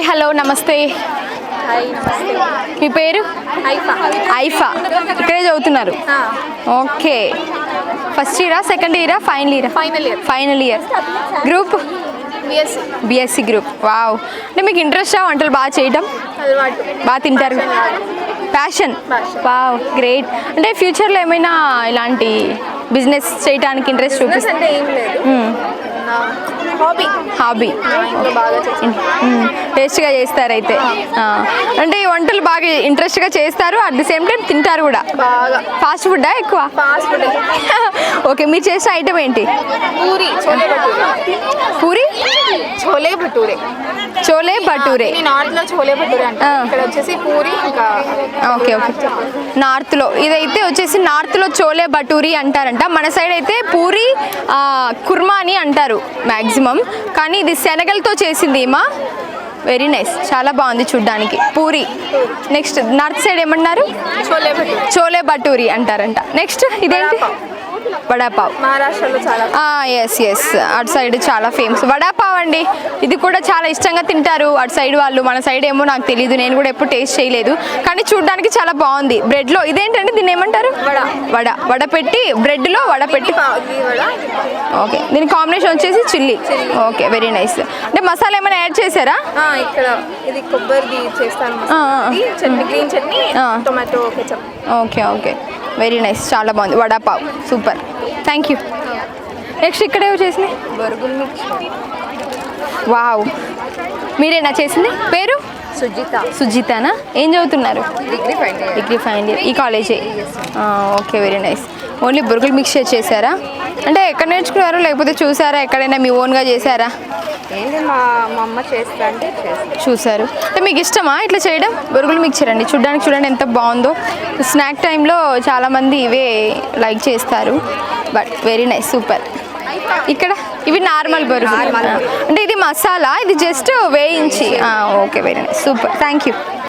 Hi hello నమస్తే. మీ పేరు? ఐఫా. ఇక్కడే చదువుతున్నారు. ఓకే. ఫస్ట్ ఇయరా సెకండ్ ఇయరా ఫైనల్ ఇయరా final year final year group BSc BSc group wow అంటే మీకు ఇంట్రెస్టా వంటలు బాగా చేయటం? బాగా తింటారు? ప్యాషన్. వావ్ గ్రేట్ అంటే ఫ్యూచర్లో ఏమైనా ఇలాంటి బిజినెస్ చేయడానికి ఇంట్రెస్ట్ నా హాబీ హాబీ టేస్ట్గా చేస్తారు అయితే. అంటే ఈ వంటలు బాగా ఇంట్రెస్ట్గా చేస్తారు అట్ ది సేమ్ టైం తింటారు కూడా. బాగా. ఫాస్ట్ ఫుడ్డా ఎక్కువ? Fast food. ఓకే మీరు చేసే ఐటమ్ ఏంటి? పూరి పూరి? చోలే భటూరే. చోలే భటూరే. ఈ నార్త్లో చోలే భటూరే. ఇక్కడ వచ్చేసి పూరి ఇంకా ఓకే ఓకే. నార్త్లో. ఇదైతే వచ్చేసి నార్త్లో చోలే భటూరి అంటారంట. మన సైడ్ అయితే పూరి కుర్మా అని అంటారు మ్యాక్సిమం కానీ ఇది శనగలతో చేసింది మా వెరీ నైస్ చాలా బాగుంది చూడ్డానికి. పూరి. నెక్స్ట్ నార్త్ సైడ్ ఏమన్నారు? చోలే భటూరే అంటారంట. నెక్స్ట్ ఇదేంటి? వడాపావ్. మహారాష్ట్రలో చాలా ఎస్ ఎస్ అటు సైడ్ చాలా ఫేమస్ వడాపావ్ అండి. ఇది కూడా చాలా ఇష్టంగా తింటారు అటు సైడ్ వాళ్ళు. మన సైడ్ ఏమో నాకు తెలియదు నేను కూడా ఎప్పుడు టేస్ట్ చేయలేదు. కానీ చూడడానికి చాలా బాగుంది. బ్రెడ్లో ఇదేంటండి? దీన్ని ఏమంటారు? వడ. వడ. వడ పెట్టి బ్రెడ్లో వడ పెట్టి. ఓకే. దీని కాంబినేషన్ వచ్చేసి చిల్లీ. ఓకే వెరీ నైస్ అంటే మసాలా ఏమైనా యాడ్ చేశారా? ఇక్కడ ఇది కొబ్బరిది చేస్తాను. Chutney green chutney. Tomato okay okay. Very nice చాలా బాగుంది. Vada pav. Super thank you next ఇక్కడ మిర్చి. వావ్ మీరేనా చేసింది? పేరు? సుజిత. సుజితానా? ఏం చదువుతున్నారు? Degree final degree final year. ఈ కాలేజే. ఓకే వెరీ నైస్ ఓన్లీ బురుగులు మిక్చర్ చేశారా? అంటే ఎక్కడ నేర్చుకున్నారో? లేకపోతే చూసారా? ఎక్కడైనా మీ ఓన్గా చేశారా? ఏంటి మా మా అమ్మ చేస్తా అంటే చూసారు అంటే మీకు ఇష్టమా ఇట్లా చేయడం? బురుగులు మిక్చర్ అండి చూడడానికి చూడండి ఎంత బాగుందో. స్నాక్ టైంలో చాలామంది ఇవే లైక్ చేస్తారు. But very nice super. ఇక్కడ? ఇవి నార్మల్ బొరుగులు. అంటే ఇది మసాలా? ఇది జస్ట్ వేయించి. Okay very nice super. Thank you.